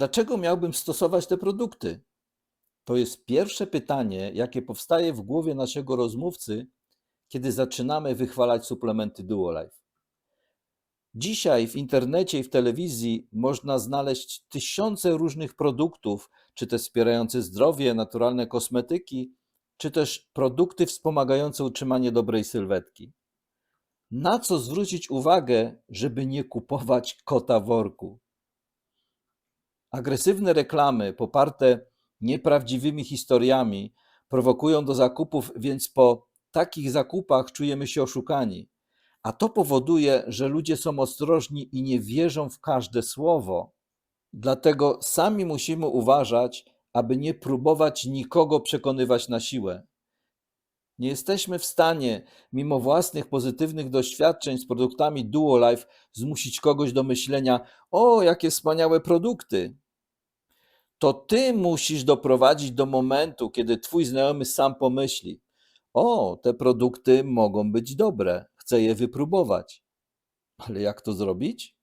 Dlaczego miałbym stosować te produkty? To jest pierwsze pytanie, jakie powstaje w głowie naszego rozmówcy, kiedy zaczynamy wychwalać suplementy Duolife. Dzisiaj w internecie i w telewizji można znaleźć tysiące różnych produktów, czy te wspierające zdrowie, naturalne kosmetyki, czy też produkty wspomagające utrzymanie dobrej sylwetki. Na co zwrócić uwagę, żeby nie kupować kota worku? Agresywne reklamy poparte nieprawdziwymi historiami prowokują do zakupów, więc po takich zakupach czujemy się oszukani. A to powoduje, że ludzie są ostrożni i nie wierzą w każde słowo. Dlatego sami musimy uważać, aby nie próbować nikogo przekonywać na siłę. Nie jesteśmy w stanie, mimo własnych pozytywnych doświadczeń z produktami Duolife, zmusić kogoś do myślenia: O, jakie wspaniałe produkty! To ty musisz doprowadzić do momentu, kiedy twój znajomy sam pomyśli: O, te produkty mogą być dobre, chcę je wypróbować. Ale jak to zrobić?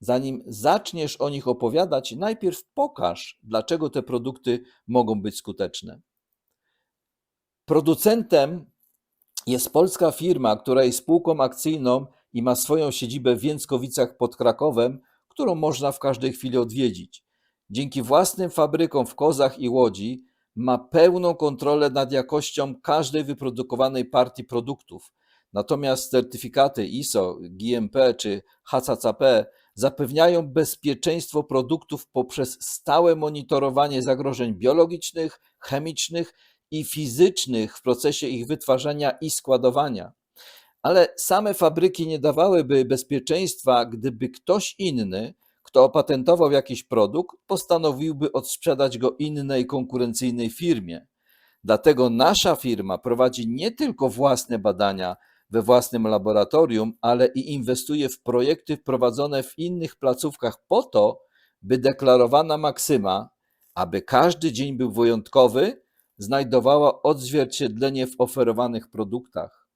Zanim zaczniesz o nich opowiadać, najpierw pokaż, dlaczego te produkty mogą być skuteczne. Producentem jest polska firma, która jest spółką akcyjną i ma swoją siedzibę w Więckowicach pod Krakowem, którą można w każdej chwili odwiedzić. Dzięki własnym fabrykom w Kozach i Łodzi ma pełną kontrolę nad jakością każdej wyprodukowanej partii produktów. Natomiast certyfikaty ISO, GMP czy HACCP zapewniają bezpieczeństwo produktów poprzez stałe monitorowanie zagrożeń biologicznych, chemicznych i fizycznych w procesie ich wytwarzania i składowania. Ale same fabryki nie dawałyby bezpieczeństwa, gdyby ktoś inny, kto opatentował jakiś produkt, postanowiłby odsprzedać go innej konkurencyjnej firmie. Dlatego nasza firma prowadzi nie tylko własne badania we własnym laboratorium, ale i inwestuje w projekty prowadzone w innych placówkach po to, by deklarowana maksyma, aby każdy dzień był wyjątkowy, znajdowała odzwierciedlenie w oferowanych produktach.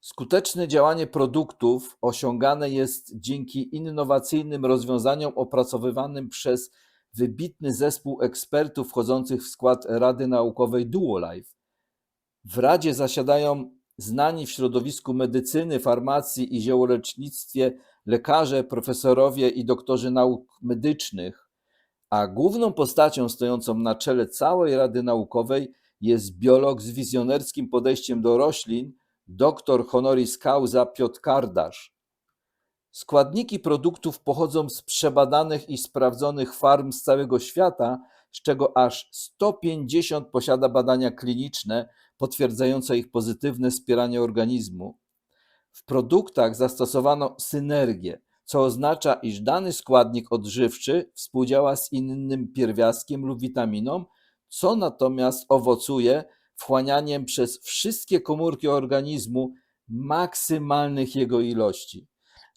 Skuteczne działanie produktów osiągane jest dzięki innowacyjnym rozwiązaniom opracowywanym przez wybitny zespół ekspertów wchodzących w skład Rady Naukowej Duolife. W Radzie zasiadają znani w środowisku medycyny, farmacji i ziołolecznictwie lekarze, profesorowie i doktorzy nauk medycznych, a główną postacią stojącą na czele całej Rady Naukowej jest biolog z wizjonerskim podejściem do roślin, dr honoris causa Piotr Kardasz. Składniki produktów pochodzą z przebadanych i sprawdzonych farm z całego świata, z czego aż 150 posiada badania kliniczne potwierdzające ich pozytywne wspieranie organizmu. W produktach zastosowano synergię, co oznacza, iż dany składnik odżywczy współdziała z innym pierwiastkiem lub witaminą, co natomiast owocuje wchłanianiem przez wszystkie komórki organizmu maksymalnych jego ilości.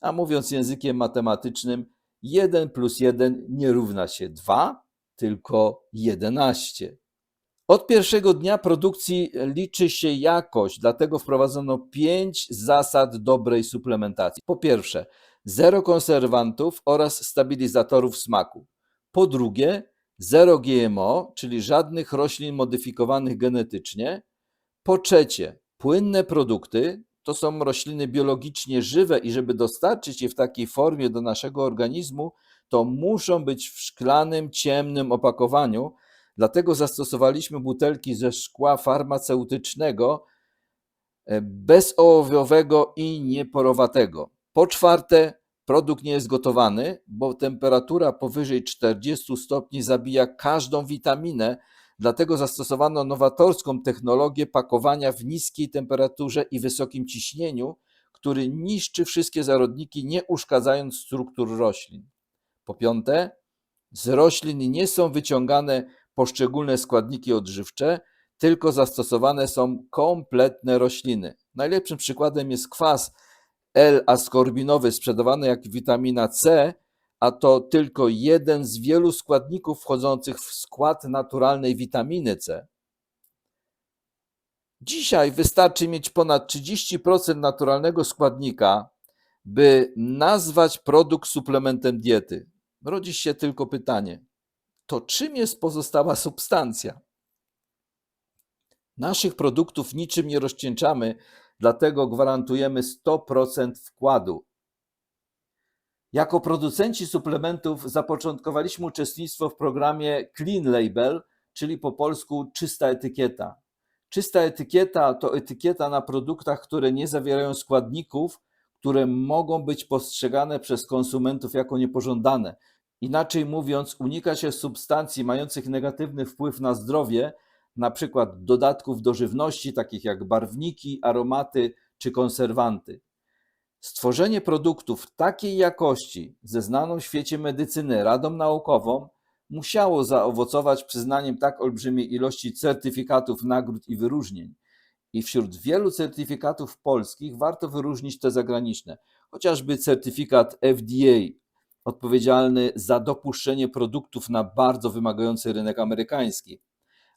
A mówiąc językiem matematycznym, 1 plus 1 nie równa się 2, tylko 11. Od pierwszego dnia produkcji liczy się jakość, dlatego wprowadzono pięć zasad dobrej suplementacji. Po pierwsze, zero konserwantów oraz stabilizatorów smaku. Po drugie, zero GMO, czyli żadnych roślin modyfikowanych genetycznie. Po trzecie, płynne produkty to są rośliny biologicznie żywe i żeby dostarczyć je w takiej formie do naszego organizmu, to muszą być w szklanym, ciemnym opakowaniu. Dlatego zastosowaliśmy butelki ze szkła farmaceutycznego e, bezołowiowego i nieporowatego. Po czwarte, produkt nie jest gotowany, bo temperatura powyżej 40 stopni zabija każdą witaminę, dlatego zastosowano nowatorską technologię pakowania w niskiej temperaturze i wysokim ciśnieniu, który niszczy wszystkie zarodniki, nie uszkadzając struktur roślin. Po piąte, z roślin nie są wyciągane poszczególne składniki odżywcze, tylko zastosowane są kompletne rośliny. Najlepszym przykładem jest kwas L-askorbinowy sprzedawany jak witamina C, a to tylko jeden z wielu składników wchodzących w skład naturalnej witaminy C. Dzisiaj wystarczy mieć ponad 30% naturalnego składnika, by nazwać produkt suplementem diety. rodzi się tylko pytanie: to czym jest pozostała substancja? Naszych produktów niczym nie rozcieńczamy, dlatego gwarantujemy 100% wkładu. Jako producenci suplementów zapoczątkowaliśmy uczestnictwo w programie Clean Label, czyli po polsku czysta etykieta. Czysta etykieta to etykieta na produktach, które nie zawierają składników, które mogą być postrzegane przez konsumentów jako niepożądane. Inaczej mówiąc, unika się substancji mających negatywny wpływ na zdrowie, na przykład dodatków do żywności, takich jak barwniki, aromaty czy konserwanty. Stworzenie produktów takiej jakości ze znaną w świecie medycyny radą naukową musiało zaowocować przyznaniem tak olbrzymiej ilości certyfikatów, nagród i wyróżnień. I wśród wielu certyfikatów polskich warto wyróżnić te zagraniczne, chociażby certyfikat FDA, odpowiedzialny za dopuszczenie produktów na bardzo wymagający rynek amerykański,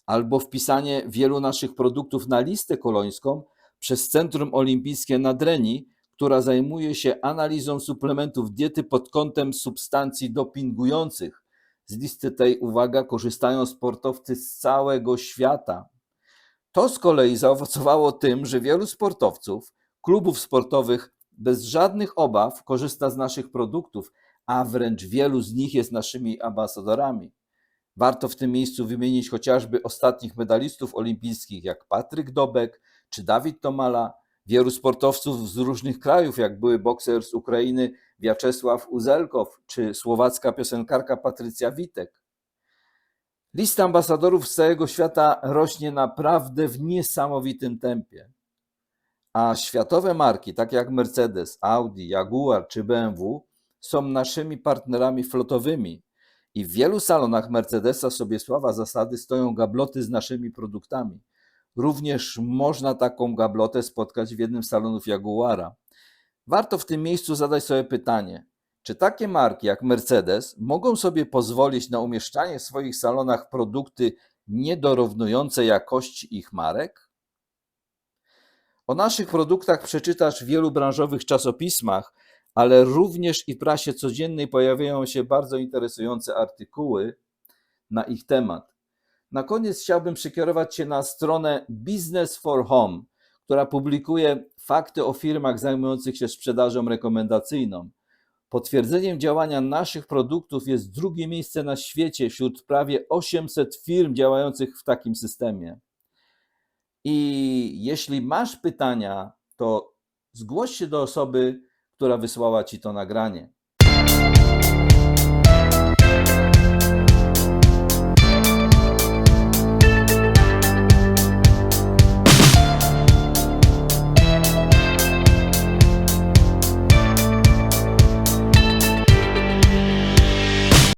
albo wpisanie wielu naszych produktów na listę kolońską przez Centrum Olimpijskie Nadrenii, która zajmuje się analizą suplementów diety pod kątem substancji dopingujących. Z listy tej, uwaga, korzystają sportowcy z całego świata. To z kolei zaowocowało tym, że wielu sportowców, klubów sportowych bez żadnych obaw korzysta z naszych produktów, a wręcz wielu z nich jest naszymi ambasadorami. Warto w tym miejscu wymienić chociażby ostatnich medalistów olimpijskich, jak Patryk Dobek czy Dawid Tomala, wielu sportowców z różnych krajów, jak były bokser z Ukrainy Wiaczesław Uzelkow czy słowacka piosenkarka Patrycja Witek. Lista ambasadorów z całego świata rośnie naprawdę w niesamowitym tempie. A światowe marki, takie jak Mercedes, Audi, Jaguar czy BMW, są naszymi partnerami flotowymi. I w wielu salonach Mercedesa sobie sława zasady stoją gabloty z naszymi produktami. Również można taką gablotę spotkać w jednym z salonów Jaguara. Warto w tym miejscu zadać sobie pytanie, czy takie marki jak Mercedes mogą sobie pozwolić na umieszczanie w swoich salonach produkty niedorównujące jakości ich marek? O naszych produktach przeczytasz w wielu branżowych czasopismach, ale również i w prasie codziennej pojawiają się bardzo interesujące artykuły na ich temat. Na koniec chciałbym przekierować się na stronę Business for Home, która publikuje fakty o firmach zajmujących się sprzedażą rekomendacyjną. Potwierdzeniem działania naszych produktów jest drugie miejsce na świecie wśród prawie 800 firm działających w takim systemie. I jeśli masz pytania, to zgłoś się do osoby, która wysłała ci to nagranie.